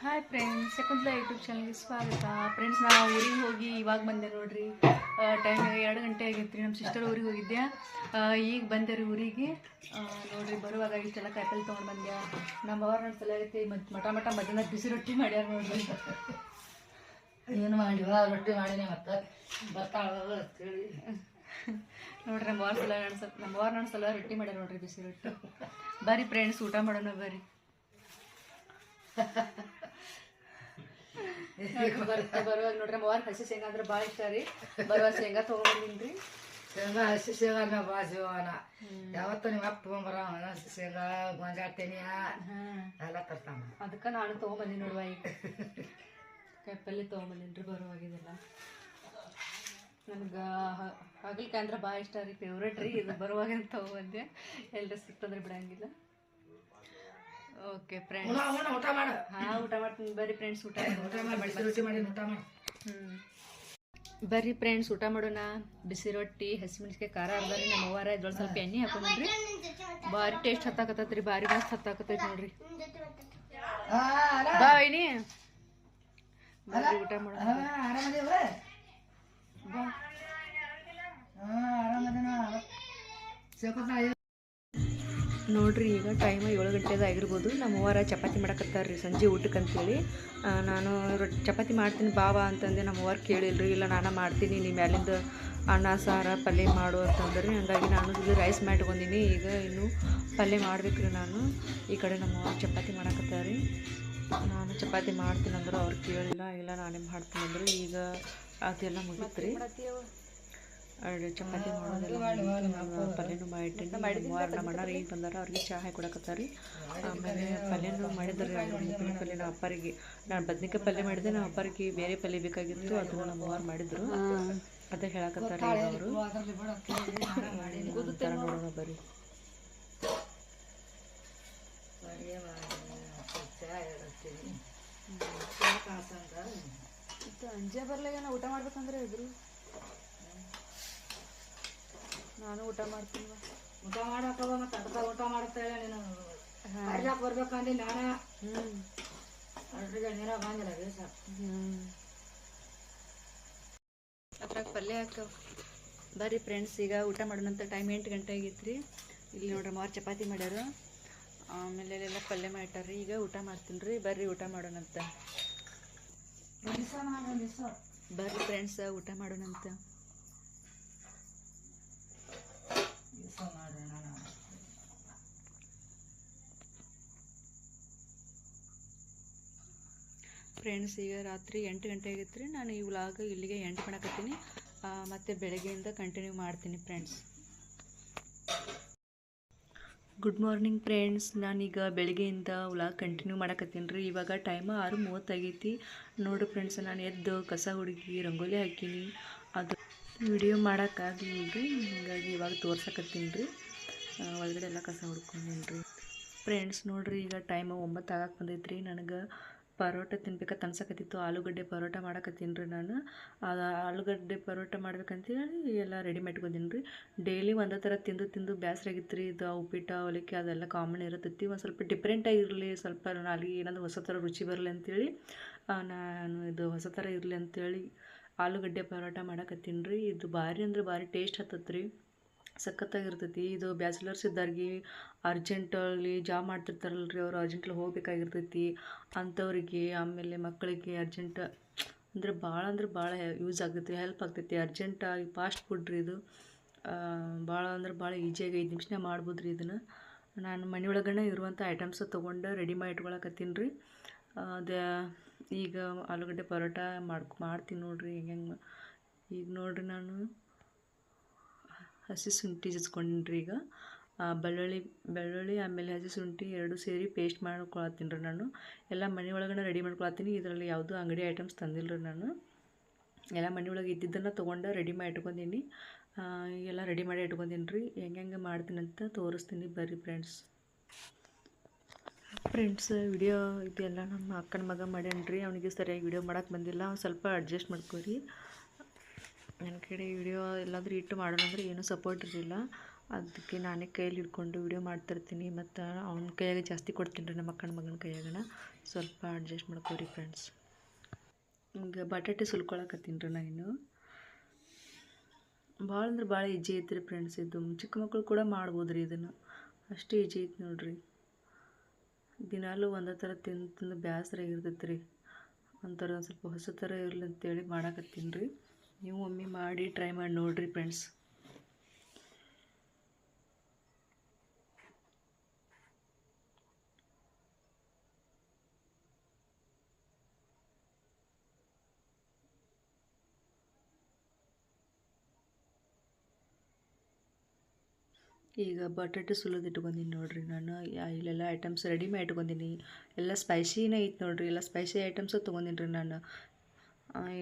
Hi friends Shakuntala YouTube ಚಾನಲ್ಗೆ ಸ್ವಾಗತ. Friends ನಾವು ಊರಿಗೆ ಹೋಗಿ ಇವಾಗ ಬಂದೆ ನೋಡ್ರಿ. ಟೈಮ್ ಎರಡು ಗಂಟೆ ಆಗಿತ್ತು ನಮ್ಮ ಸಿಸ್ಟರ್ ಊರಿಗೆ ಹೋಗಿದ್ದೆ ಈಗ ಬಂದೆ ರೀ ಊರಿಗೆ. ನೋಡ್ರಿ, ಬರುವಾಗ ಇಷ್ಟೆಲ್ಲ ಕಾಯಿಪಲ್ಲೆ ತೊಗೊಂಡು ಬಂದೆ ನಮ್ಮ ಅವ್ರ ನನ್ನ ಸಲ ಐತಿ ಮತ್ತು ಮಠ ಮಟ ಮಧ್ಯಾಹ್ನ ಬಿಸಿ ರೊಟ್ಟಿ ಮಾಡ್ಯಾರ ನೋಡ್ರಿ. ಏನು ಮಾಡಿ ರೊಟ್ಟಿ ಮಾಡಿನಿ ಮತ್ತೆ ಬರ್ತಾಳ ನೋಡ್ರಿ ನಮ್ಮ ಅವ್ರ ಸಲ ನನ್ನ ಸಲ ನಮ್ಮ ಅವ್ರ ನನ್ನ ಸಲ ರೊಟ್ಟಿ ಮಾಡ್ಯಾರ ನೋಡ್ರಿ ಬಿಸಿ ರೊಟ್ಟಿ. ಬರ್ರಿ ಫ್ರೆಂಡ್ಸ್ ಊಟ ಮಾಡೋಣ ಬರ್ರಿ. ಬರುವಾಗ ನೋಡ್ರಿ ನಮ್ಮ ಹಸಿ ಶೇಂಗಾ ಅಂದ್ರೆ ಭಾಳ ಇಷ್ಟ ರೀ. ಬರುವಾಗ ಶೇಂಗಾ ತೊಗೊಂಬಂದಿನಿ ಶೇಂಗಾ ಹಸಿ ಶೇಂಗಾ ಬಾ ಜೀವನ. ಯಾವತ್ತು ನಿಮ್ಮ ಅಪ್ಪ ತೊಗೊಂಬರ ಹಸಿ ಶೇಂಗಾ ಗೊಂಜಾಳ ತೆನಿಯ ಎಲ್ಲ ತರ್ತಾನ. ಅದಕ್ಕೆ ನಾನು ತೊಗೊಂಬಂದಿನಿ ನೋಡುವ ಈಗ. ಕಾಯಿಪಲ್ಲೆ ತೊಗೊಂಬಂದಿನಿ ಬರುವಾಗ ಬರುವಾಗಿದೆಲ್ಲ ನನಗೆ ಹಾಗಲಕಾಯಿ ಅಂದ್ರೆ ಭಾಳ ಇಷ್ಟ ರೀ ಫೇವ್ರೇಟ್ ರೀ. ಇದು ಬರುವಾಗ ತೊಗೊಂಬಂದೆ. ಎಲ್ಲರೂ ಸಿಕ್ತಂದ್ರೆ ಬಿಡಂಗಿಲ್ಲ. ಓಕೆ ಫ್ರೆಂಡ್ಸ್ ಉಣ ಊಟ ಮಾಡು. ಹಾಂ ಊಟ ಮಾಡ್ತೀನಿ. ಬರ್ರಿ ಫ್ರೆಂಡ್ಸ್ ಊಟ ಊಟ ಮಾಡಿ ಬಿಸಿ ರೊಟ್ಟಿ ಮಾಡಿ ಊಟ ಮಾಡು. ಹ್ಞೂ ಬರ್ರಿ ಫ್ರೆಂಡ್ಸ್ ಊಟ ಮಾಡೋಣ. ಬಿಸಿ ರೊಟ್ಟಿ ಹಸಿಮೆಣ್ಸಿಕಾಯಿ ಖಾರ ಅರ್ಧ ರೀ ನಮ್ಮ ಅವ್ವಾರ ಇದ್ರೊಳಗೆ ಸ್ವಲ್ಪ ಎಣ್ಣೆ ಹಾಕೊಂಡ್ರಿ. ಭಾರಿ ಟೇಸ್ಟ್ ಹತ್ತಾಕತ್ತೈತ್ರಿ ಭಾರಿ ಮಸ್ತ್ ಹತ್ತಾಕತ್ತೈತಿ ನೋಡ್ರಿ. ಬಾ ವೈನಿ. ಬರ್ರಿ ಊಟ ಮಾಡೋಣ. ಬಾ. ನೋಡ್ರಿ, ಈಗ ಟೈಮ್ ಏಳು ಗಂಟೆದು ಆಗಿರ್ಬೋದು. ನಮ್ಮ ಅವ್ವಾರ ಚಪಾತಿ ಮಾಡಕತ್ತಾರ ರೀ ಸಂಜೆ ಊಟಕ್ಕೆ ಅಂತೇಳಿ. ನಾನು ರೊಟ್ಟಿ ಚಪಾತಿ ಮಾಡ್ತೀನಿ ಬಾವ ಅಂತಂದೆ ನಮ್ಮ ಅವ್ವಾರ ಕೇಳಿಲ್ರಿ, ಇಲ್ಲ ನಾನು ಮಾಡ್ತೀನಿ ನಿಮ್ಮ ಮ್ಯಾಲಿಂದ ಅನ್ನ, ಸಾರ, ಪಲ್ಯ ಮಾಡು ಅಂತಂದ್ರಿ. ಹಂಗಾಗಿ ನಾನು ಇದು ರೈಸ್ ಮಾಡ್ಕೊಂಡಿನಿ ಈಗ ಇನ್ನು ಪಲ್ಯ ಮಾಡ್ಬೇಕ್ರಿ ನಾನು. ಈ ಕಡೆ ನಮ್ಮ ಅವ್ವಾರ ಚಪಾತಿ ರೀ ನಾನು ಚಪಾತಿ ಮಾಡ್ತೀನಿ ಅಂದ್ರೆ ಅವ್ರು ಕೇಳಿಲ್ಲ, ಇಲ್ಲ ನಾನೇ ಮಾಡ್ತೀನಿ ಅಂದರು ಈಗ ಅದೆಲ್ಲ ರೀ ಚಪಾತಿ ಮಾಡೋದೆಲ್ಲ. ಪಲ್ಯನೂ ಮಾಡಿಟ್ಟಿನಿ ಮೂವರು ನಮ್ಮ ಅಣ್ಣಾರು ಈಗ ಬಂದಾರ ಅವ್ರಿಗೆ ಚಹಾ ಹಾಕಿ ಕೊಡಕತ್ತಾರ. ರೀ ಆಮೇಲೆ ಪಲ್ಯನೂ ಮಾಡಿದ್ರು ರೀ ಅವ್ರು ಮುದ್ದೆ ಪಲ್ಯ ನಮ್ಮ ಅಪ್ಪರಿಗೆ. ನಾನು ಬದ್ನಿಕಾಯಿ ಪಲ್ಯ ಮಾಡಿದೆ ನಮ್ಮ ಅಪ್ಪರಿಗೆ ಬೇರೆ ಪಲ್ಯ ಬೇಕಾಗಿತ್ತು ಅದು ನಮ್ಮ ಮೂವರು ಮಾಡಿದ್ರು. ಅದೇ ಹೇಳಕತ್ತಾರೆ ಅವರು. ನೋಡೋಣ ಬರ್ರಿ. ಅಂಜೆ ಬರ್ಲಾಗ ಊಟ ಮಾಡ್ಬೇಕಂದ್ರೆ ಇದ್ರು. ನಾನು ಊಟ ಮಾಡ್ತೀನಿ ಊಟ ಮಾಡಕ್ಕವ ಮತ್ತೆ ಊಟ ಊಟ ಇಲ್ಲ ನೀನು. ಅರ್ಜಾಕ್ ಬರ್ಬೇಕಂದ್ರೆ ನಾನ. ಹ್ಮ್. ಬಂದಿಲ್ಲ ಬೇಸ ಅದ್ರಾಗ ಪಲ್ಯ ಹಾಕ. ಬರ್ರಿ ಫ್ರೆಂಡ್ಸ್ ಈಗ ಊಟ ಮಾಡೋಣಂತ ಟೈಮ್ ಎಂಟು ಗಂಟೆ ಆಗಿತ್ತು ರೀ ಇಲ್ಲಿ ನೋಡ್ರಿ ಮಾರು ಚಪಾತಿ ಮಾಡ್ಯಾರು. ಆಮೇಲೆ ಎಲ್ಲ ಪಲ್ಯ ಮಾಡ್ಯಾರ ಈಗ ಊಟ ಮಾಡ್ತೀನಿ ರೀ. ಬರ್ರಿ ಊಟ ಮಾಡೋಣಂತ. ಬರ್ರಿ ಫ್ರೆಂಡ್ಸ್ ಊಟ ಮಾಡೋಣಂತ ದಿವಸ ಮಾಡಿ ನಾನು ಫ್ರೆಂಡ್ಸ್ ಈಗ ರಾತ್ರಿ ಎಂಟು ಗಂಟೆ ಆಗಿತ್ತು ರೀ ನಾನು ಈ ವ್ಲಾಗ್ ಇಲ್ಲಿಗೆ ಎಂಟು ಮಾಡಕತ್ತೀನಿ. ಮತ್ತು ಬೆಳಗ್ಗೆಯಿಂದ ಕಂಟಿನ್ಯೂ ಮಾಡ್ತೀನಿ ಫ್ರೆಂಡ್ಸ್ ಗುಡ್ ಮಾರ್ನಿಂಗ್ ಫ್ರೆಂಡ್ಸ್ ನಾನೀಗ ಬೆಳಗ್ಗೆಯಿಂದ ವ್ಲಾಗ್ ಕಂಟಿನ್ಯೂ ಮಾಡಕತ್ತೀನಿ ರೀ. ಇವಾಗ ಟೈಮ್ ಆರು ಮೂವತ್ತಾಗೈತಿ ನೋಡಿರಿ ಫ್ರೆಂಡ್ಸ್ ನಾನು ಎದ್ದು ಕಸ ಹುಡುಗಿ ರಂಗೋಲಿ ಹಾಕೀನಿ. ಅದು ವಿಡಿಯೋ ಮಾಡೋಕ್ಕಾಗಲಿಲ್ಲ ರೀ. ಹೀಗಾಗಿ ಇವಾಗ ತೋರ್ಸಕತ್ತೀನಿ ರೀ. ಒಳಗಡೆ ಎಲ್ಲ ಕಸ ಹುಡ್ಕೊಂಡೀನಿ ರೀ ಫ್ರೆಂಡ್ಸ್ ನೋಡಿರಿ, ಈಗ ಟೈಮ್ ಒಂಬತ್ತು ಆಗಕ್ಕೆ ಬಂದೈತೆ ರೀ ನನಗೆ ಪರೋಟ ತಿನ್ಬೇಕಂತ ಅನ್ಸಕತ್ತಿತ್ತು ಆಲೂಗಡ್ಡೆ ಪರೋಟ ಮಾಡಕತ್ತೀನಿ ರೀ ನಾನು. ಆಲೂಗಡ್ಡೆ ಪರೋಟ ಮಾಡ್ಬೇಕಂತೇಳಿ ಎಲ್ಲ ರೆಡಿ ಮಾಡ್ಕೊಂಡೀನಿ ರೀ. ಡೈಲಿ ಒಂದೇ ಥರ ತಿಂದು ತಿಂದು ಬೇಸರ ಆಗಿತ್ತು ರೀ ಇದು ಉಪ್ಪಿಟ್ಟು, ಅವಲಕ್ಕಿ ಅದೆಲ್ಲ ಕಾಮನ್ ಇರತೈತಿ. ಒಂದು ಸ್ವಲ್ಪ ಡಿಫ್ರೆಂಟಾಗಿ ಇರಲಿ. ಸ್ವಲ್ಪ ಅಲ್ಲಿ ಏನಾದರೂ ಹೊಸ ಥರ ರುಚಿ ಬರಲಿ ಅಂತೇಳಿ ನಾನು ಇದು ಹೊಸ ಥರ ಇರಲಿ ಅಂತೇಳಿ ಆಲೂಗಡ್ಡೆ ಪರೋಟ ಮಾಡಕತ್ತೀನಿ ರೀ. ಇದು ಭಾರಿ ಅಂದ್ರೆ ಭಾರಿ ಟೇಸ್ಟ್ ಹತ್ತತ್ ರೀ ಸಖತ್ತಾಗಿರ್ತೈತಿ. ಇದು ಬ್ಯಾಚುಲರ್ಸ್ ಇದ್ದವ್ರಿಗೆ ಅರ್ಜೆಂಟಲ್ಲಿ ಜಾಬ್ ಮಾಡ್ತಿರ್ತಾರಲ್ಲ ರೀ ಅವರು ಅರ್ಜೆಂಟಲ್ಲಿ ಹೋಗ್ಬೇಕಾಗಿರ್ತೈತಿ. ಅಂಥವ್ರಿಗೆ, ಆಮೇಲೆ ಮಕ್ಕಳಿಗೆ ಅರ್ಜೆಂಟ್, ಅಂದರೆ ಭಾಳ ಅಂದ್ರೆ ಭಾಳ ಯೂಸ್ ಆಗ್ತೈತಿ, ಹೆಲ್ಪ್ ಆಗ್ತೈತಿ. ಅರ್ಜೆಂಟಾಗಿ ಫಾಸ್ಟ್ ಫುಡ್ ರೀ ಇದು. ಭಾಳ ಅಂದ್ರೆ ಭಾಳ ಈಸಿಯಾಗಿ ಐದು ನಿಮಿಷನೇ ಮಾಡ್ಬೋದು ರೀ ಇದನ್ನು. ನಾನು ಮನೆ ಒಳಗಡೆ ಇರುವಂಥ ಐಟಮ್ಸ್ ತೊಗೊಂಡು ರೆಡಿ ಮಾಡಿ ಇಟ್ಕೊಳಕತ್ತೀನಿ ರೀ. ಅದು ಈಗ ಆಲೂಗಡ್ಡೆ ಪರೋಟ ಮಾಡ್ಕೊ, ಮಾಡ್ತೀನಿ ನೋಡಿರಿ ಹೆಂಗೆ, ಈಗ ನೋಡಿರಿ ನಾನು. ಹಸಿ ಶುಂಠಿ ಜಿಸ್ಕೊಂಡ್ರಿ ಈಗ. ಬೆಳ್ಳುಳ್ಳಿ ಬೆಳ್ಳುಳ್ಳಿ ಆಮೇಲೆ ಹಸಿ ಶುಂಠಿ ಎರಡು ಸೇರಿ ಪೇಸ್ಟ್ ಮಾಡ್ಕೊಳತ್ತೀನಿ ರೀ ನಾನು. ಎಲ್ಲ ಮನೆ ಒಳಗಡೆ ರೆಡಿ ಮಾಡ್ಕೊಳತ್ತೀನಿ. ಇದರಲ್ಲಿ ಯಾವುದೂ ಅಂಗಡಿ ಐಟಮ್ಸ್ ತಂದಿಲ್ಲ ರೀ ನಾನು. ಎಲ್ಲ ಮನೆ ಒಳಗೆ ಇದ್ದಿದ್ದನ್ನು ತೊಗೊಂಡು ರೆಡಿ ಮಾಡಿ ಇಟ್ಕೊಂಡೀನಿ. ಎಲ್ಲ ರೆಡಿ ಮಾಡಿ ಇಟ್ಕೊಂಡೀನಿ ರೀ. ಹೆಂಗೆ ಹೆಂಗೆ ಮಾಡ್ತೀನಿ ಅಂತ ತೋರಿಸ್ತೀನಿ ಬರ್ರಿ ಫ್ರೆಂಡ್ಸ್ ಫ್ರೆಂಡ್ಸ್ ವಿಡಿಯೋ ಇದೆಲ್ಲ ನಮ್ಮ ಅಕ್ಕನ ಮಗ ಮಾಡ್ಯಾನ ರೀ ಅವನಿಗೆ ಸರಿಯಾಗಿ ವಿಡಿಯೋ ಮಾಡೋಕ್ಕೆ ಬಂದಿಲ್ಲ. ಸ್ವಲ್ಪ ಅಡ್ಜಸ್ಟ್ ಮಾಡ್ಕೊರಿ. ನನ್ನ ಕಡೆ ವಿಡಿಯೋ ಎಲ್ಲಾದರೂ ಇಟ್ಟು ಮಾಡೋಣ ಅಂದರೆ ಏನೂ ಸಪೋರ್ಟ್ ಇರಲಿಲ್ಲ. ಅದಕ್ಕೆ ನಾನೇ ಕೈಯಲ್ಲಿ ಹಿಡ್ಕೊಂಡು ವಿಡಿಯೋ ಮಾಡ್ತಿರ್ತೀನಿ. ಮತ್ತು ಅವ್ನ ಕೈಯಾಗೆ ಜಾಸ್ತಿ ಕೊಡ್ತೀನಿ ರೀ ನಮ್ಮ ಅಕ್ಕನ ಮಗನ ಕೈಯಾಗನ. ಸ್ವಲ್ಪ ಅಡ್ಜಸ್ಟ್ ಮಾಡ್ಕೋರಿ ಫ್ರೆಂಡ್ಸ್ ಈಗ ಬಟಾಟೆ ಸುಲ್ಕೊಳಕತ್ತೀನಿ ರೀ ನಾನು. ಇನ್ನು ಭಾಳ ಅಂದ್ರೆ ಭಾಳ ಈಜಿ ಐತ್ರಿ ಫ್ರೆಂಡ್ಸ್ ಇದು. ಚಿಕ್ಕ ಮಕ್ಕಳು ಕೂಡ ಮಾಡ್ಬೋದು ರೀ ಇದನ್ನು. ಅಷ್ಟು ಈಜಿ ಐತೆ ನೋಡಿರಿ. ದಿನಾಲೂ ಒಂದೇ ಥರ ತಿಂದು ತಿಂದು ಬೇಸರ ರೀ ಒಂಥರ ಸ್ವಲ್ಪ ಹೊಸ ಥರ ಇರಲಿ ಅಂತೇಳಿ ಮಾಡಾಕತ್ತೀನಿ ರೀ. ನೀವು ಒಮ್ಮೆ ಮಾಡಿ ಟ್ರೈ ಮಾಡಿ ನೋಡಿರಿ ಫ್ರೆಂಡ್ಸ್ ಈಗ ಬಟಾಟೆ ಸುಲಿದು ಇಟ್ಕೊಂಡೀನಿ ನೋಡಿರಿ ನಾನು. ಇಲ್ಲೆಲ್ಲ ಐಟಮ್ಸ್ ರೆಡಿ ಮಾಡಿ ಇಟ್ಕೊಂಡೀನಿ. ಎಲ್ಲ ಸ್ಪೈಸಿನೇ ಐತೆ ನೋಡಿರಿ. ಎಲ್ಲ ಸ್ಪೈಸಿ ಐಟಮ್ಸು ತೊಗೊಂಡೀನಿ ರೀ ನಾನು.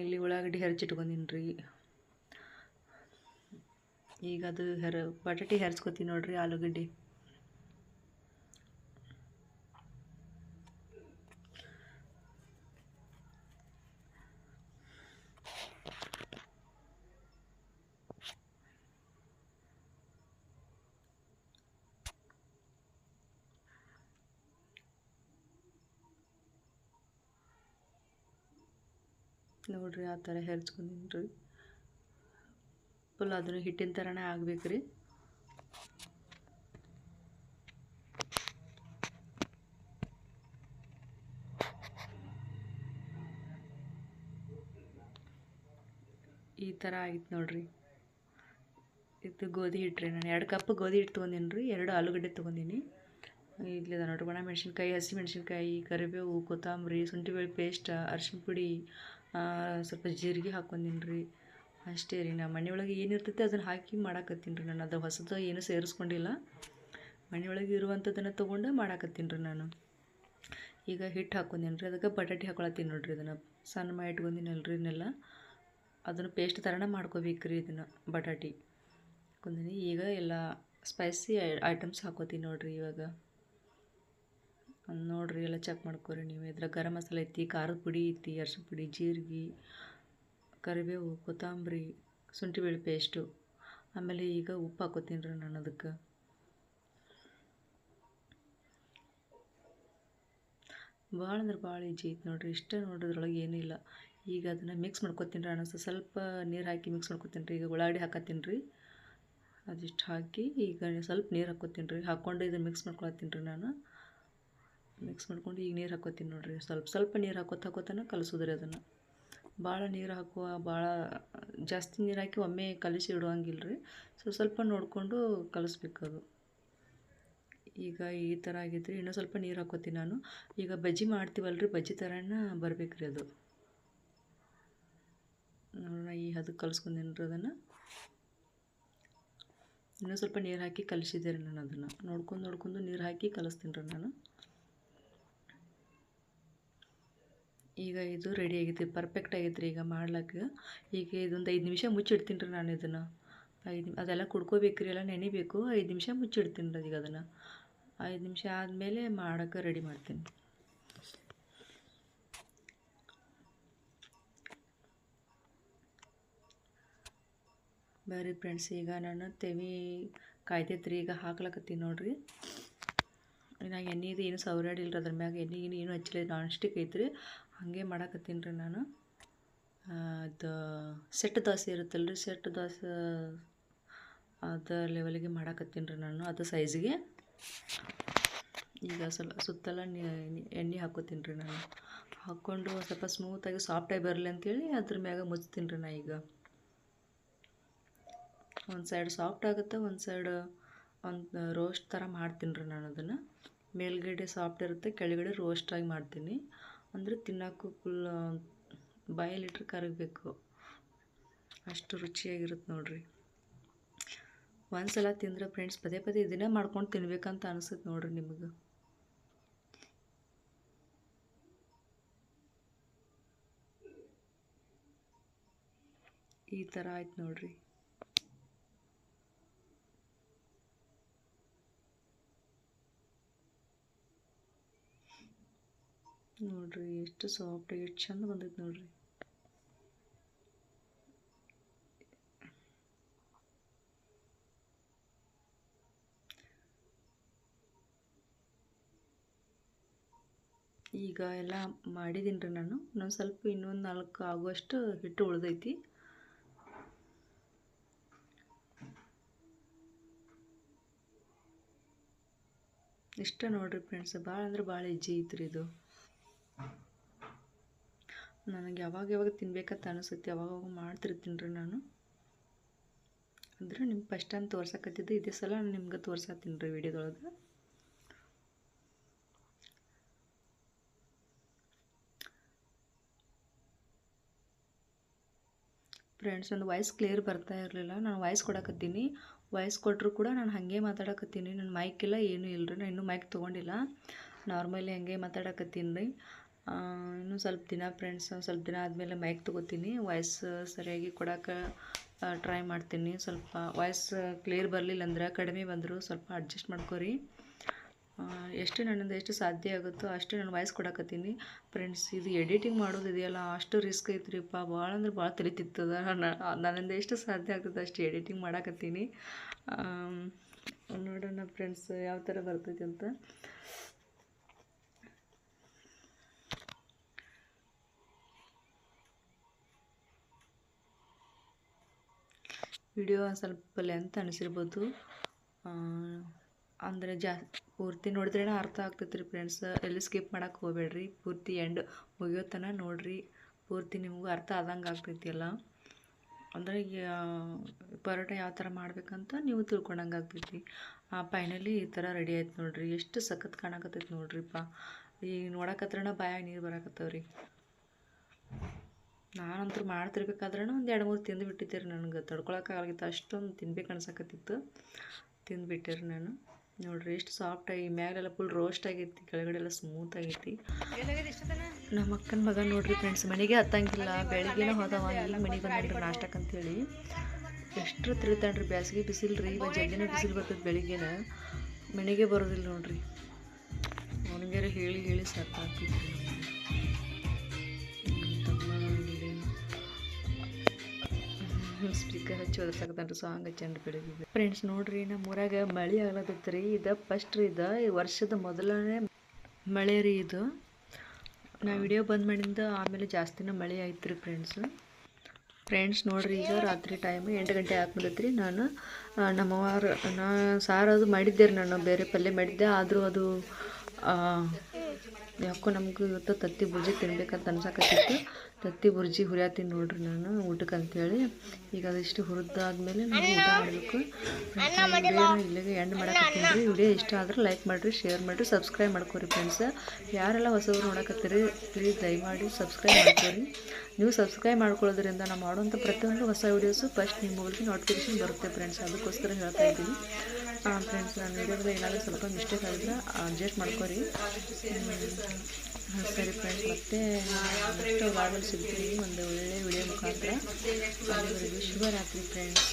ಇಲ್ಲಿ ಉಳ್ಳಾಗಡ್ಡಿ ಹೆರ್ಚಿಟ್ಕೊಂಡೀನಿ ರೀ ಈಗ ಅದು ಹೆರ ಬಟಾಟೆ ಹೆರ್ಚ್ಕೊತೀನಿ ನೋಡಿರಿ ಆಲೂಗಡ್ಡೆ. ನೋಡ್ರಿ ಆ ಥರ ಹೆರ್ಚ್ಕೊಂಡೀನಿ ರೀ ಫುಲ್ ಅದನ್ನು ಹಿಟ್ಟಿನ ಥರನೇ ಆಗ್ಬೇಕು ರೀ ಈ ಥರ ಆಗಿತ್ತು ನೋಡ್ರಿ. ಇದು ಗೋಧಿ ಹಿಟ್ಟು ರೀ ನಾನು. ಎರಡು ಕಪ್ ಗೋಧಿ ಹಿಟ್ಟು ತೊಗೊಂಡಿನಿ ರೀ ಎರಡು ಆಲೂಗಡ್ಡೆ ತೊಗೊಂಡಿನಿ. ಇಲ್ಲಿದ ನೋಡ್ರಿ, ಒಣ ಮೆಣಸಿನ್ಕಾಯಿ, ಹಸಿ ಮೆಣಸಿನ್ಕಾಯಿ, ಕರಿಬೇವು, ಕೊತ್ತಂಬರಿ, ಶುಂಠಿ ಬೆಳ್ಳುಳ್ಳಿ ಪೇಸ್ಟ್ ಅರ್ಶಿಣ ಪುಡಿ ಸ್ವಲ್ಪ ಜೀರಿಗೆ ಹಾಕೊಂದಿನಿ ರೀ ಅಷ್ಟೇ ರೀ, ನಾ ಮನೆಯೊಳಗೆ ಏನಿರ್ತೈತೆ ಅದನ್ನು ಹಾಕಿ ಮಾಡಾಕತ್ತೀನಿ ರೀ ನಾನು. ಅದು ಹೊಸದು ಏನೂ ಸೇರಿಸ್ಕೊಂಡಿಲ್ಲ. ಮನೆಯೊಳಗೆ ಇರುವಂಥದ್ದನ್ನು ತೊಗೊಂಡು ಮಾಡಾಕತ್ತೀನಿ ರೀ ನಾನು. ಈಗ ಹಿಟ್ಟು ಹಾಕೊಂದಿನಿ ರೀ ಅದಕ್ಕೆ ಬಟಾಟೆ ಹಾಕೊಳತ್ತೀನಿ ನೋಡ್ರಿ ಇದನ್ನು. ಸಣ್ಣ ಮಾಡಿ ರೀ ಇದನ್ನೆಲ್ಲ. ಅದನ್ನು ಪೇಸ್ಟ್ ಥರನೇ ಮಾಡ್ಕೋಬೇಕು ರೀ ಇದನ್ನು, ಬಟಾಟಿ. ಹಾಕೊಂಡೀನಿ ಈಗ ಎಲ್ಲ ಸ್ಪೈಸಿ ಐಟಮ್ಸ್ ಹಾಕೋತೀನಿ ನೋಡ್ರಿ ಇವಾಗ. ನೋಡ್ರಿ ಎಲ್ಲ ಚೆಕ್ ಮಾಡ್ಕೊರಿ ನೀವು. ಇದ್ರಾಗ ಗರಂ ಮಸಾಲೆ ಐತಿ, ಖಾರದ ಪುಡಿ ಐತಿ, ಅರ್ಶಿನ ಪುಡಿ, ಜೀರಿಗೆ, ಕರಿಬೇವು, ಕೊತ್ತಂಬರಿ, ಶುಂಠಿ ಬೆಳ್ಳುಳ್ಳಿ ಪೇಸ್ಟು ಆಮೇಲೆ ಈಗ ಉಪ್ಪು ಹಾಕೋತೀನಿ ರೀ ನಾನು ಅದಕ್ಕೆ. ಭಾಳ ಅಂದ್ರೆ ಭಾಳ ಈಜಿ ಐತೆ ನೋಡ್ರಿ. ಇಷ್ಟೇ ನೋಡೋದ್ರೊಳಗೆ ಏನಿಲ್ಲ ಈಗ ಅದನ್ನು ಮಿಕ್ಸ್ ಮಾಡ್ಕೊತೀನಿ ರೀ ಸ್ವಲ್ಪ ನೀರು ಹಾಕಿ ಮಿಕ್ಸ್ ಮಾಡ್ಕೊತೀನಿ ರೀ. ಈಗ ಉಳ್ಳಾಗಡ್ಡಿ ಹಾಕತ್ತೀನಿ ರೀ. ಅದಿಷ್ಟು ಹಾಕಿ ಈಗ ಸ್ವಲ್ಪ ನೀರು ಹಾಕ್ಕೊತೀನಿ ರೀ. ಹಾಕ್ಕೊಂಡು ಇದನ್ನು ಮಿಕ್ಸ್ ಮಾಡ್ಕೊಳತ್ತೀನಿ ರೀ ನಾನು. ಮಿಕ್ಸ್ ಮಾಡ್ಕೊಂಡು ಈಗ ನೀರು ಹಾಕ್ಕೊತೀನಿ ನೋಡಿರಿ. ಸ್ವಲ್ಪ ಸ್ವಲ್ಪ ನೀರು ಹಾಕೋತ ಹಾಕೋತನ ಕಲಸೋದ್ರಿ ಅದನ್ನು. ಭಾಳ ನೀರು ಹಾಕುವ ಭಾಳ ಜಾಸ್ತಿ ನೀರು ಹಾಕಿ ಒಮ್ಮೆ ಕಲಿಸಿ ಇಡುವಂಗಿಲ್ಲ ರೀ ಸೊ ಸ್ವಲ್ಪ ನೋಡಿಕೊಂಡು ಕಲಿಸ್ಬೇಕು ಅದು. ಈಗ ಈ ಥರ ಆಗೈತೆ ರೀ ಇನ್ನೂ ಸ್ವಲ್ಪ ನೀರು ಹಾಕೋತೀನಿ ನಾನು. ಈಗ ಬಜ್ಜಿ ಮಾಡ್ತೀವಲ್ಲ ರೀ ಬಜ್ಜಿ ಥರನ ಬರ್ಬೇಕು ರೀ ಅದು. ನೋಡೋಣ, ಈ ಅದಕ್ಕೆ ಕಲಿಸ್ಕೊಂಡೀನಿ ರೀ ಅದನ್ನು. ಇನ್ನೂ ಸ್ವಲ್ಪ ನೀರು ಹಾಕಿ ಕಲಿಸಿದೆ ರೀ ನಾನು ಅದನ್ನು. ನೋಡ್ಕೊಂಡು ನೋಡ್ಕೊಂಡು ನೀರು ಹಾಕಿ ಕಲಿಸ್ತೀನಿ ರೀ ನಾನು. ಈಗ ಇದು ರೆಡಿ ಆಗೈತಿ ಪರ್ಫೆಕ್ಟ್ ಆಗೈತೆ ರೀ ಈಗ ಮಾಡ್ಲಿಕ್ಕೆ. ಈಗ ಇದೊಂದು ಐದು ನಿಮಿಷ ಮುಚ್ಚಿಡ್ತೀನಿ ರೀ ನಾನು ಇದನ್ನು. ಐದು ಅದೆಲ್ಲ ಕುಡ್ಕೋಬೇಕು ರೀ, ಎಲ್ಲ ನೆನಿಬೇಕು. ಐದು ನಿಮಿಷ ಮುಚ್ಚಿಡ್ತೀನಿ ರೀ ಈಗ ಅದನ್ನು. ಐದು ನಿಮಿಷ ಆದಮೇಲೆ ಮಾಡೋಕ್ಕೆ ರೆಡಿ ಮಾಡ್ತೀನಿ. ಬರ್ರಿ ಫ್ರೆಂಡ್ಸ್ ಈಗ ನಾನು ತೆವಿ ರೀ ಈಗ ಹಾಕ್ಲಕತ್ತೀನಿ ನೋಡಿರಿ. ನಾ ಎಣ್ಣೆ ಇದು ಏನು ಸವರಾಡಿಲ್ಲ ಅದ್ರ ಮ್ಯಾಗ ಎಣ್ಣೆ ಏನು ಹಚ್ಚಿಲ್ಲ ನಾನ್ ಸ್ಟಿಕ್ ಐತ್ರಿ. ಹಾಗೆ ಮಾಡಾಕತ್ತೀನಿ ರೀ ನಾನು. ಅದು ಸೆಟ್ ದೋಸೆ ಇರುತ್ತಲ್ಲ ರೀ ಸೆಟ್ ದೋಸೆ, ಅದು ಲೆವೆಲಿಗೆ ಮಾಡಾಕತ್ತೀನಿ ರೀ ನಾನು, ಅದು ಸೈಜ್ಗೆ ಈಗ ಸ್ವಲ್ಪ ಸುತ್ತಲ ಎಣ್ಣೆ ಹಾಕೋತೀನಿ ರೀ ನಾನು. ಹಾಕ್ಕೊಂಡು ಸ್ವಲ್ಪ ಸ್ಮೂತಾಗಿ ಸಾಫ್ಟಾಗಿ ಬರಲಿ ಅಂತೇಳಿ ಅದ್ರ ಮ್ಯಾಗ ಮುಚ್ತೀನಿ ರೀ ನಾ ಈಗ. ಒಂದು ಸೈಡ್ ಸಾಫ್ಟ್ ಆಗುತ್ತೆ, ಒಂದು ಸೈಡ್ ಒಂದು ರೋಸ್ಟ್ ಥರ ಮಾಡ್ತೀನಿ ರೀ ನಾನು ಅದನ್ನು. ಮೇಲ್ಗಡೆ ಸಾಫ್ಟ್ ಇರುತ್ತೆ, ಕೆಳಗಡೆ ರೋಸ್ಟಾಗಿ ಮಾಡ್ತೀನಿ. ಅಂದರೆ ತಿನ್ನೋಕ್ಕೂ ಫುಲ್ ಬಾಯಲ್ಲಿಟ್ರೆ ಕರಗಬೇಕು. ಅಷ್ಟು ರುಚಿಯಾಗಿರುತ್ತೆ ನೋಡಿರಿ. ಒಂದು ಸಲ ತಿಂದ್ರೆ ಫ್ರೆಂಡ್ಸ್ ಪದೇ ಪದೇ ಇದನ್ನೇ ಮಾಡ್ಕೊಂಡು ತಿನ್ಬೇಕಂತ ಅನಿಸುತ್ತೆ ನೋಡ್ರಿ ನಿಮಗೆ. ಈ ಥರ ಆಯ್ತು ನೋಡ್ರಿ. ನೋಡ್ರಿ, ಎಷ್ಟು ಸಾಫ್ಟ್ ಎಷ್ಟು ಚಂದ ಬಂದೈತೆ ನೋಡ್ರಿ. ಈಗ ಎಲ್ಲ ಮಾಡಿದ್ದೀನಿ ರೀ ನಾನು. ಇನ್ನೊಂದು ಸ್ವಲ್ಪ ಇನ್ನೊಂದು ನಾಲ್ಕು ಆಗುವಷ್ಟು ಹಿಟ್ಟು ಉಳಿದೈತಿ. ಇಷ್ಟ ನೋಡಿರಿ ಫ್ರೆಂಡ್ಸ್ ಭಾಳ ಅಂದ್ರೆ ಭಾಳ ಈಜಿ ಐತ್ರಿ ಇದು. ನನಗೆ ಯಾವಾಗ ಯಾವಾಗ ತಿನ್ಬೇಕಂತ ಅನಿಸುತ್ತೆ, ಯಾವಾಗ ಯಾವಾಗ ಮಾಡ್ತಿರ್ತೀನಿ ರೀ ನಾನು. ಅಂದ್ರೆ ನಿಮ್ಗೆ ಫಸ್ಟ್ ಟೈಮ್ ತೋರ್ಸಕತ್ತಿದ್ದು ಇದೇ ಸಲ ನಾನು ನಿಮ್ಗೆ ತೋರ್ಸತ್ತೀನಿ ರೀ ವಿಡಿಯೋದೊಳಗೆ. ಫ್ರೆಂಡ್ಸ್ ಒಂದು ವಾಯ್ಸ್ ಕ್ಲಿಯರ್ ಬರ್ತಾ ಇರಲಿಲ್ಲ. ನಾನು ವಾಯ್ಸ್ ಕೊಡಕತ್ತೀನಿ. ವಾಯ್ಸ್ ಕೊಟ್ಟರು ಕೂಡ ನಾನು ಹಾಗೆ ಮಾತಾಡಕತ್ತೀನಿ. ನನ್ನ ಮೈಕ್ ಇಲ್ಲ, ಏನೂ ಇಲ್ಲ ರೀ ನಾನು ಇನ್ನೂ ಮೈಕ್ ತೊಗೊಂಡಿಲ್ಲ. ನಾರ್ಮಲಿ ಹಂಗೆ ಮಾತಾಡಕತ್ತೀನಿ ರೀ. ಇನ್ನೂ ಸ್ವಲ್ಪ ದಿನ ಫ್ರೆಂಡ್ಸ್ ಸ್ವಲ್ಪ ದಿನ ಆದಮೇಲೆ ಮೈಕ್ ತೊಗೋತೀನಿ. ವಾಯ್ಸ್ ಸರಿಯಾಗಿ ಕೊಡೋಕೆ ಟ್ರೈ ಮಾಡ್ತೀನಿ. ಸ್ವಲ್ಪ ವಾಯ್ಸ್ ಕ್ಲಿಯರ್ ಬರಲಿಲ್ಲ ಅಂದ್ರೆ ಕಡಿಮೆ ಬಂದರೂ ಸ್ವಲ್ಪ ಅಡ್ಜಸ್ಟ್ ಮಾಡ್ಕೊರಿ. ಎಷ್ಟು ನನ್ನಿಂದ ಎಷ್ಟು ಸಾಧ್ಯ ಆಗುತ್ತೋ ಅಷ್ಟು ನಾನು ವಾಯ್ಸ್ ಕೊಡಕತ್ತೀನಿ. ಫ್ರೆಂಡ್ಸ್ ಇದು ಎಡಿಟಿಂಗ್ ಮಾಡೋದು ಇದೆಯಲ್ಲ, ಅಷ್ಟು ರಿಸ್ಕ್ ಐತ್ರಿಪ್ಪ. ಭಾಳ ಅಂದ್ರೆ ಭಾಳ ತಿಳಿತಿತ್ತದ ನನ್ನಿಂದ ಎಷ್ಟು ಸಾಧ್ಯ ಆಗ್ತದೆ ಅಷ್ಟು ಎಡಿಟಿಂಗ್ ಮಾಡಕತ್ತೀನಿ. ನೋಡೋಣ ಫ್ರೆಂಡ್ಸ್ ಯಾವ ಥರ ಬರ್ತೈತಿ ಅಂತ. ವಿಡಿಯೋ ಸ್ವಲ್ಪ ಲೆಂತ್ ಅನಿಸಿರ್ಬೋದು. ಅಂದರೆ ಜಾ, ಪೂರ್ತಿ ನೋಡಿದ್ರೇ ಅರ್ಥ ಆಗ್ತೈತೆ ರೀ ಫ್ರೆಂಡ್ಸ್ ಎಲ್ಲಿ ಸ್ಕಿಪ್ ಮಾಡೋಕೆ ಹೋಗಬೇಡ್ರಿ. ಪೂರ್ತಿ ಎಂಡ್ ಮುಗಿಯೋ ತನಕ ನೋಡಿರಿ. ಪೂರ್ತಿ ನಿಮಗೂ ಅರ್ಥ ಆದಂಗೆ ಆಗ್ತೈತಿ ಎಲ್ಲ ಅಂದರೆ ಪರೋಟ ಯಾವ ಥರ ಮಾಡ್ಬೇಕಂತ ನೀವು ತಿಳ್ಕೊಂಡಂಗೆ ಆಗ್ತೈತಿ. ಆ ಫೈನಲಿ ಈ ಥರ ರೆಡಿ ಆಯ್ತು ನೋಡ್ರಿ. ಎಷ್ಟು ಸಖತ್ ಕಾಣಕತ್ತೈತಿ ನೋಡ್ರಿಪ್ಪ. ಈಗ ನೋಡಕತ್ರನ ಬಾಯಾಗ ನೀರು ಬರಾಕತ್ತವ್ರಿ. ನಾನಂತೂ ಮಾಡ್ತಿರ್ಬೇಕಾದ್ರೆ ಒಂದು ಎರಡು ಮೂರು ತಿಂದು ಬಿಟ್ಟಿದ್ದೆ ರೀ ನನಗೆ. ತಡ್ಕೊಳಕ್ಕಾಗಿತ್ತು ಅಷ್ಟೊಂದು ತಿನ್ಬೇಕು ಅನ್ಸಕತ್ತಿತ್ತು. ರೀ ನಾನು. ನೋಡ್ರಿ ಎಷ್ಟು ಸಾಫ್ಟ್ ಆಗಿ, ಮ್ಯಾಲೆಲ್ಲ ಫುಲ್ ರೋಸ್ಟ್ ಆಗೈತಿ ಕೆಳಗಡೆ ಎಲ್ಲ ಸ್ಮೂತ್ ಆಗೈತಿ. ನಮ್ಮ ಅಕ್ಕನ ಮಗ ನೋಡ್ರಿ ಫ್ರೆಂಡ್ಸ್ ಮನೆಗೆ ಹತ್ತಂಗಿಲ್ಲ. ಬೆಳಿಗ್ಗೆನ ಹೋದವ ಇಲ್ಲಿ ಮನೆಗೆ ಬಂದ್ರಿ ನಾಷ್ಟಕ್ಕೆ ಅಂತೇಳಿ. ಎಷ್ಟು ತಿಳ್ತಾನ್ರಿ, ಬ್ಯಾಸಿಗೆ ಬಿಸಿಲು ರೀ ಇವಾಗ ಜಗ್ಗಿನ ಬಿಸಿಲು ಬರ್ತದೆ ಬೆಳಿಗ್ಗೆನ. ಮನೆಗೆ ಬರೋದಿಲ್ಲ ನೋಡ್ರಿ. ಅವನಿಗೆ ಹೇಳಿ ಹೇಳಿ ಸಾಕಾಗ್ತೈತಿ ಸ್ಪೀಕರ್ ಹಚ್ಚಿ ಓದಿಸಕತ್ತಾನ್ರಿ ಸಾಂಗ್ ಚಂದ ಬೆಳಿಗ್ಗೆ ಫ್ರೆಂಡ್ಸ್ ನೋಡ್ರಿ, ನಮ್ಮ ಊರಾಗ ಮಳೆ ಆಗ್ಲತ್ತೈತೆ ರೀ ಇದು ಫಸ್ಟ್ ರೀ ಇದು ವರ್ಷದ ಮೊದಲನೇ ಮಳೆ ರೀ ಇದು. ನಾ ವಿಡಿಯೋ ಬಂದ್ ಮಾಡಿಂದ ಆಮೇಲೆ ಜಾಸ್ತಿನ ಮಳೆ ಆಯ್ತು ರೀ ಫ್ರೆಂಡ್ಸ್ ಫ್ರೆಂಡ್ಸ್ ನೋಡ್ರಿ, ಈಗ ರಾತ್ರಿ ಟೈಮ್ ಎಂಟು ಗಂಟೆ ಆಗ್ಬಿಡತ್ತೆ ರೀ ನಾನು ನಮ್ಮ ನಮ್ಮವಾರ ನಾ, ಸಾರು ಅದು ಮಾಡಿದ್ದೆ ರೀ ನಾನು, ಬೇರೆ ಪಲ್ಯ ಮಾಡಿದ್ದೆ. ಆದರೂ ಅದು ಯಾಕೋ ನಮ್ಗೆ ಇವತ್ತು ತತ್ತಿ ಬುರ್ಜಿ ತಿನ್ಬೇಕಂತ ಅನ್ಸಕತ್ತಿತ್ತು. ತತ್ತಿ ಬುರ್ಜಿ ಹುರಿಯಾತೀನಿ ನೋಡ್ರಿ ನಾನು ಊಟಕ್ಕೆ ಅಂತೇಳಿ ಈಗ ಅದಿಷ್ಟು ಹುರಿದಾದ್ಮೇಲೆ ನಾನು ಊಟ ಮಾಡಬೇಕು. ಇಲ್ಲಿಗೆ ಎಂಡ್ ಮಾಡಕತ್ತೀನಿ ರೀ ವಿಡಿಯೋ ಇಷ್ಟ ಆದ್ರೆ ಲೈಕ್ ಮಾಡಿರಿ ಶೇರ್ ಮಾಡಿರಿ ಸಬ್ಸ್ಕ್ರೈಬ್ ಮಾಡ್ಕೊರಿ ಫ್ರೆಂಡ್ಸ್ ಯಾರೆಲ್ಲ ಹೊಸಬ್ರು ನೋಡಕತ್ತೀರಿ ಪ್ಲೀಸ್ ದಯಮಾಡಿ ಸಬ್ಸ್ಕ್ರೈಬ್ ಮಾಡ್ಕೊರಿ. ನೀವು ಸಬ್ಸ್ಕ್ರೈಬ್ ಮಾಡ್ಕೊಳ್ಳೋದ್ರಿಂದ ನಾವು ಮಾಡುವಂಥ ಪ್ರತಿಯೊಂದು ಹೊಸ ವೀಡಿಯೋಸು ಫಸ್ಟ್ ನಿಮ್ಮ ಮೊಬೈಲ್ಗೆ ನೋಟಿಫಿಕೇಶನ್ ಬರುತ್ತೆ ಫ್ರೆಂಡ್ಸ್ ಅದಕ್ಕೋಸ್ಕರ ಹೇಳ್ತಾ ಇದ್ದೀನಿ. ಫ್ರೆಂಡ್ಸ್ ನಾನು ವೀಡಿಯೋದಲ್ಲಿ ಏನಾದರೂ ಸ್ವಲ್ಪ ಮಿಸ್ಟೇಕ್ ಆಗಿದ್ರೆ ಅಡ್ಜಸ್ಟ್ ಮಾಡ್ಕೊರಿ. ಸರಿ ಫ್ರೆಂಡ್ಸ್ ಮತ್ತೆ ನೆಕ್ಸ್ಟ್ ವಾರದಲ್ಲಿ ಸಿಗ್ತೀವಿ ಒಂದು ಒಳ್ಳೆಯ ವಿಡಿಯೋ ಮುಖಾಂತರ. ಶುಭರಾತ್ರಿ ಫ್ರೆಂಡ್ಸ್